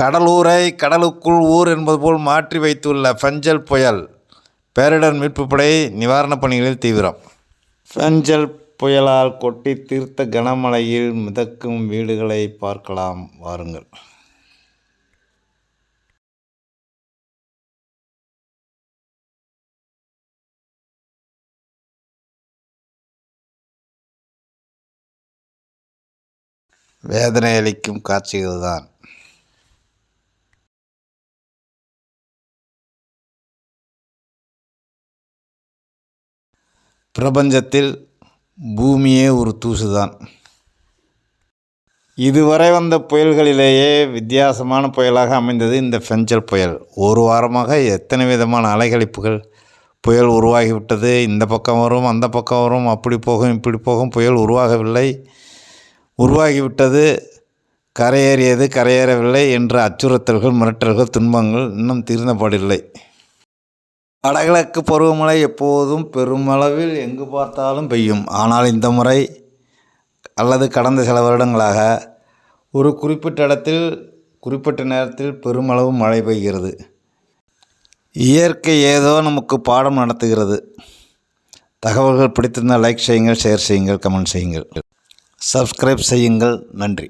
கடலூரை கடலுக்குள் ஊர் என்பது போல் மாற்றி வைத்துள்ள ஃபெஞ்சல் புயல் பேரிடர் மீட்புப் படை நிவாரணப் பணிகளில் தீவிரம். ஃபெஞ்சல் புயலால் கொட்டி தீர்த்த கனமழையில் மிதக்கும் வீடுகளை பார்க்கலாம். வாருங்கள். வேதனை அளிக்கும் காட்சிகள்தான். பிரபஞ்சத்தில் பூமியே ஒரு தூசுதான். இதுவரை வந்த புயல்களிலேயே வித்தியாசமான புயலாக அமைந்தது இந்த ஃபெஞ்சல் புயல். ஒரு வாரமாக எத்தனை விதமான அலைகழிப்புகள் புயல் உருவாகிவிட்டது இந்த பக்கம் வரும் அந்த பக்கம் வரும் அப்படி போகும் இப்படி போகும் புயல் உருவாகவில்லை. உருவாகிவிட்டது கரையேறியது கரையேறவில்லை என்ற அச்சுறுத்தல்கள் மிரட்டல்கள் துன்பங்கள் இன்னும் தீர்ந்தபாடில்லை வடகிழக்கு பருவமழை எப்போதும் பெருமளவில் எங்கு பார்த்தாலும் பெய்யும். ஆனால் இந்த முறை அல்லது கடந்த சில வருடங்களாக ஒரு குறிப்பிட்ட இடத்தில் குறிப்பிட்ட நேரத்தில் பெருமளவு மழை பெய்கிறது. இயற்கை ஏதோ நமக்கு பாடம் நடத்துகிறது. தகவல்கள் பிடித்திருந்தால் லைக் செய்யுங்கள் ஷேர் செய்யுங்கள் கமெண்ட் செய்யுங்கள். சப்ஸ்கிரைப் செய்யுங்கள். நன்றி.